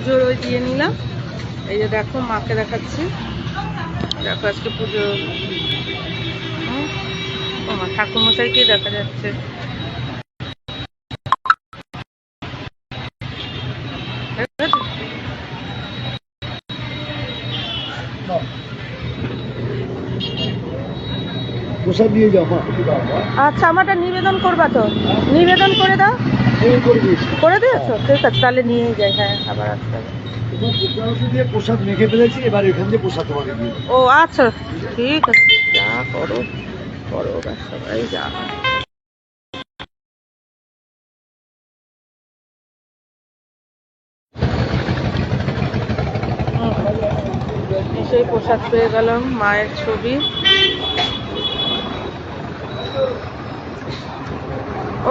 পুজোর ওই দিয়ে নিলাম। এই যে দেখো মাকে দেখাচ্ছি। দেখো আজকে পুজো। ও মা ঠাকুরমশাইকেই দেখা যাচ্ছে। আচ্ছা আমারটা নিবেদন করবা তো। নিবেদন করে দাও। করে দিয়েছি? দিয়েছ ঠিক আছে তাহলে যাই হ্যাঁ আবার আসতে হবে। এবং উপরন্তু দিয়ে প্রসাদ মেখে ফেলেছি এবার এখান দিয়ে প্রসাদ তোমাকে দিয়ে ও আচ্ছা ঠিক আছে। যা করো করো সবাই যা। হুম। প্রসাদ পেয়ে গেলাম মায়ের ছবি। ও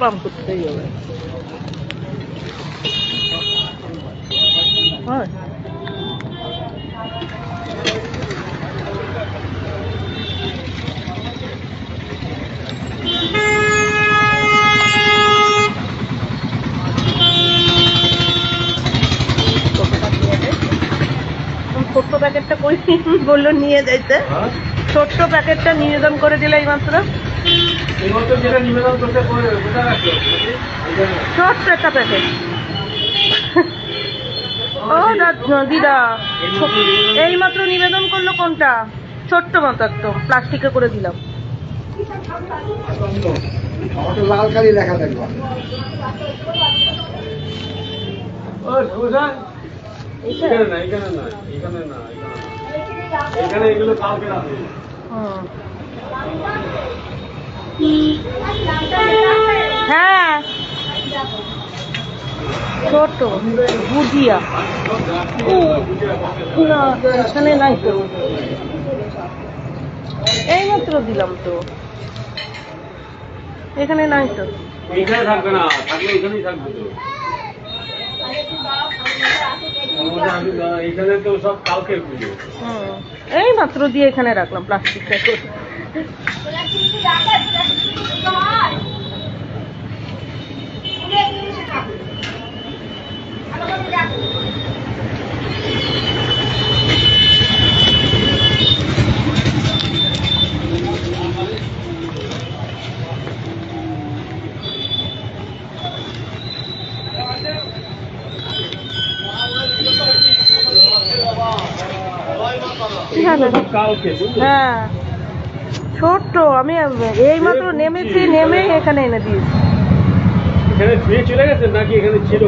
বাম করতেই হবে হয় ছোট্ট প্যাকেটটা কই? বলল নিয়ে যাইতে। ছোট্ট প্যাকেটটা নিবেদন করে দিলে এই মাত্র। ছোট্ট একটা প্যাকেট ও দা- দিদা এই মাত্র নিবেদন করল কোনটা? ছোট্ট মতো একদম প্লাস্টিকে করে দিলাম। লাল কালি লেখা থাকবে এখানে না এখানে না এখানে এখানে এগুলো কালকে হুম। হ্যাঁ। ছোট ও, না এখানে নাই তো। এই মাত্র দিলাম তো। এখানে নাই তো। এইখানে থাকবে না থাকলে এখানেই থাকবে তো। এখানে। এই মাত্র দিয়ে এখানে রাখলাম প্লাস্টিক করে কি হবে? সব কালকে বুঝলে হ্যাঁ ছোট্ট আমি এই মাত্র নেমেছি নেমে এখানে এনে দিয়েছি।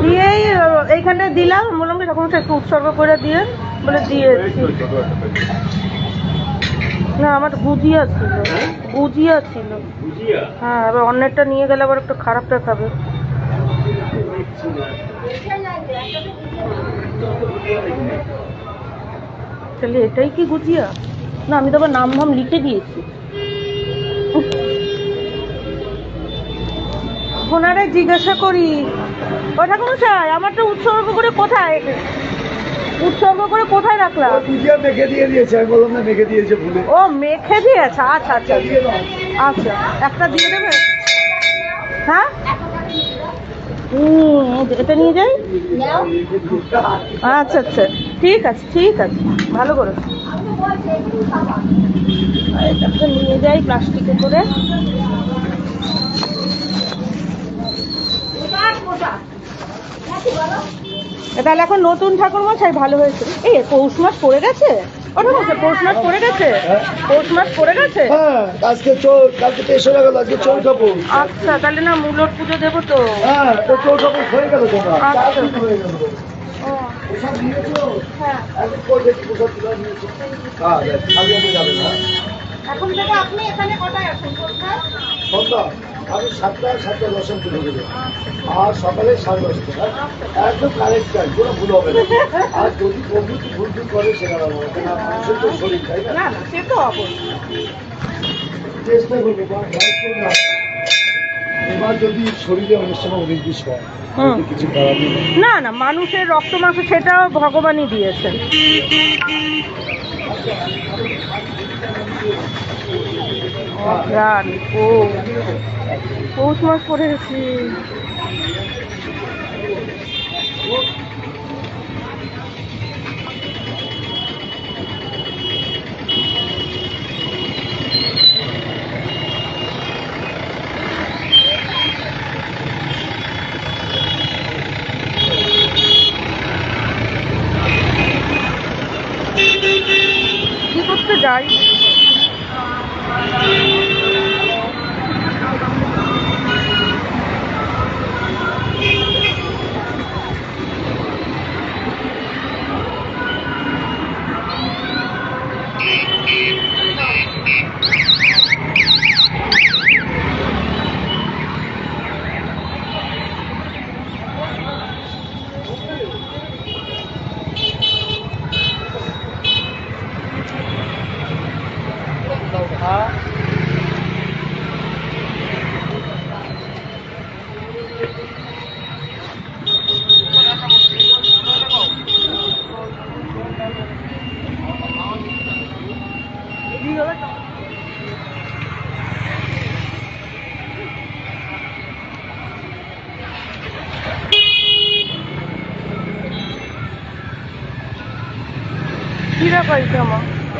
দিয়েই এইখানটা দিলাম বললাম কি তখন একটু উৎসর্গ করে দিয়ে বলে দিয়েছি। না আমার গুজিয়া ছিল। গুজিয়া ছিল। হ্যাঁ এবার অন্যেরটা নিয়ে গেলে আবার একটু খারাপ দেখাবে। তাহলে এটাই কি গুজিয়া? না আমি তো আবার নাম ধাম লিখে দিয়েছি। ওনারে জিজ্ঞাসা করি ও ঠাকুমশাই আমারটা উৎসর্গ করে কোথায়? উৎসর্গ করে কোথায় রাখলাম? ও পুজিয়া মেখে দিয়ে দিয়েছে আমি বললাম না মেখে দিয়েছে ভুলে ও মেখে দিয়েছে? আচ্ছা আচ্ছা আচ্ছা। একটা দিয়ে দেবে? হ্যাঁ? হুম এটা নিয়ে যাই? আচ্ছা আচ্ছা। ঠিক আছে ঠিক আছে। ভালো করে এটাকে নিয়ে যাই প্লাস্টিকে করে। তাহলে এখন নতুন ঠাকুর মশাই ভালো হয়েছে। এই পৌষ মাস পড়ে গেছে? পৌষ মাস পড়ে গেছে? পৌষ মাস পড়ে গেছে? হ্যাঁ আজকে চৌ কালকে তেসরা গেল আজকে আচ্ছা তাহলে না মূলর পুজো দেবো তো। হ্যাঁ তো হয়ে গেল তোমার। আচ্ছা। হয়ে গেল। ও নিয়েছো? হ্যাঁ। প্রসাদ তুলে নিয়েছো হ্যাঁ দেখ, খালি হাতে যাবে না এখন থেকে আপনি এখানে কটায় আসুন কোথায় সন্ধ্যা। আমি সাতটা সাতটা দশম তুলে দেবো আর সকালে সাড়ে দশটা হ্যাঁ? একদম কারেক্ট টাইম কোনো ভুল হবে না। আর যদি বন্ধু ভুল ভুল করে সেটা হবে না মানুষের তো শরীর তাই না? সে তো অবশ্যই। চেষ্টা করব বা help করব না। এবার যদি শরীরে অনেক সময় উনিশ বিশ হয় কিছু না না মানুষের রক্ত মাংস সেটাও ভগবানই দিয়েছেন ও। পৌষ মাস পরে গেছি কি করতে যাই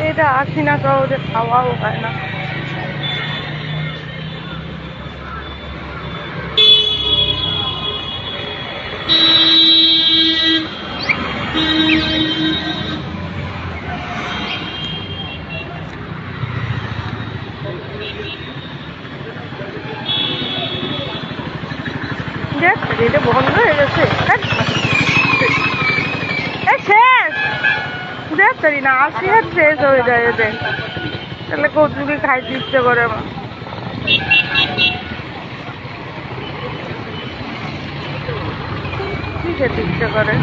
এটা আসি না কাউরে খাওয়াও হয় না দেখ এটা বন্ধ হয়ে গেছে। এই শেষ দেখ তারি না আসি আর শেষ হয়ে যায় এদের তাহলে কৌতুকি খাইতে ইচ্ছে করে আমার কি খেতে ইচ্ছে করে?